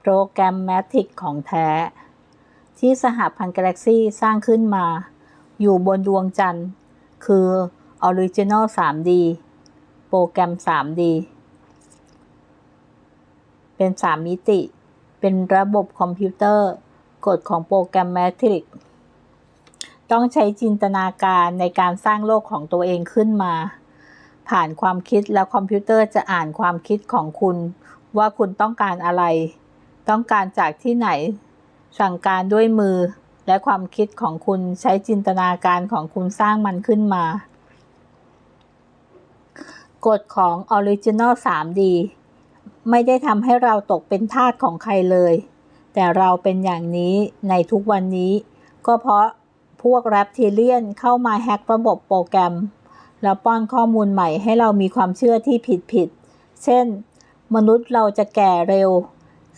โปรแกรมแมทริกของแท้ ที่สหพันธ์กาแล็กซี่สร้างขึ้นมา อยู่บนดวงจันทร์ คือ Original 3D โปรแกรม 3D เป็น 3 มิติ เป็นระบบคอมพิวเตอร์ กฎของโปรแกรมแมทริกต้องใช้จินตนาการในการสร้างโลกของตัวเองขึ้นมา ผ่านความคิดแล้วคอมพิวเตอร์จะอ่านความคิดของคุณ ว่าคุณต้องการอะไร ต้องการจากที่ไหน สั่งการด้วยมือ และความคิดของคุณใช้จินตนาการของคุณสร้างมันขึ้นมากฎของ Original 3D ไม่ได้ทำให้เราตกเป็นทาสของใครเลย แต่เราเป็นอย่างนี้ในทุกวันนี้ ก็เพราะพวกแรปทีเลียนเข้ามาแฮ็กระบบโปรแกรม แล้วป้อนข้อมูลใหม่ให้เรามีความเชื่อที่ผิดๆเช่น มนุษย์เราจะแก่เร็ว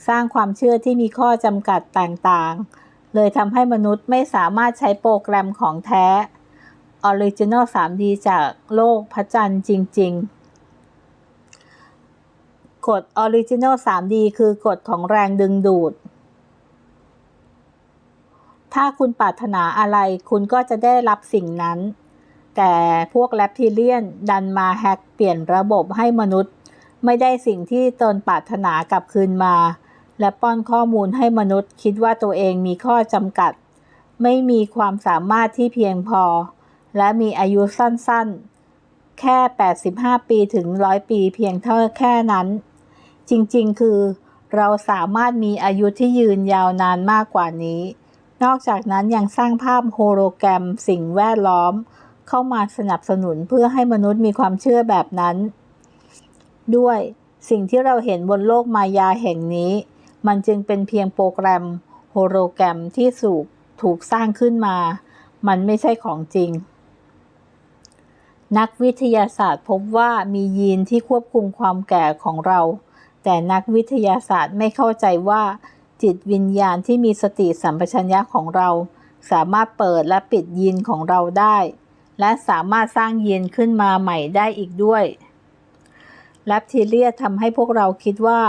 สร้างความเชื่อที่มีข้อจำกัดต่างๆ เลยทำให้มนุษย์ไม่สามารถใช้โปรแกรมของแท้ Original 3D จากโลกพระจันทร์จริง ๆ กฎ Original 3D คือกฎของแรงดึงดูด ถ้าคุณปรารถนาอะไรคุณก็จะได้รับสิ่งนั้น แต่พวกแรปทิเลียนดันมาแฮกเปลี่ยนระบบให้มนุษย์ ไม่ได้สิ่งที่ตนปรารถนากลับคืนมา และป้อนข้อมูลให้มนุษย์ คิดว่าตัวเองมีข้อจำกัด ไม่มีความสามารถที่เพียงพอ และมีอายุสั้นๆ แค่ 85 ปีถึง 100 ปีเพียงเท่าแค่นั้น จริงๆ คือ เราสามารถมีอายุที่ยืนยาวนานมากกว่านี้ นอกจากนั้นยังสร้างภาพโฮโลแกรมสิ่งแวดล้อม เข้ามาสนับสนุนเพื่อให้มนุษย์มีความเชื่อแบบนั้น ด้วยสิ่งที่เราเห็นบนโลกมายาแห่งนี้ มันจึงเป็นเพียงโปรแกรมโฮโลแกรมที่สูกถูกสร้างขึ้นมา มันไม่ใช่ของจริง นักวิทยาศาสตร์พบว่ามียีนที่ควบคุมความแก่ของเรา แต่นักวิทยาศาสตร์ไม่เข้าใจว่า จิตวิญญาณที่มีสติสัมปชัญญะของเรา สามารถเปิดและปิดยีนของเราได้ และสามารถสร้างยีนขึ้นมาใหม่ได้อีกด้วยแลปทีเลียทำให้พวกเราคิดว่า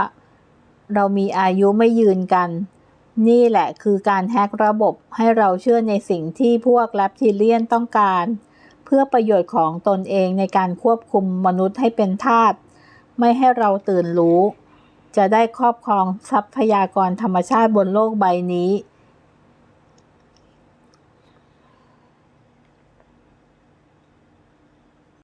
เรามีอายุไม่ยืนกัน นี่แหละคือการแฮกระบบให้เราเชื่อในสิ่งที่พวกแลปทิเลียนต้องการ เพื่อประโยชน์ของตนเองในการควบคุมมนุษย์ให้เป็นทาสไม่ให้เราตื่นรู้ จะได้ครอบครองทรัพยากรธรรมชาติบนโลกใบนี้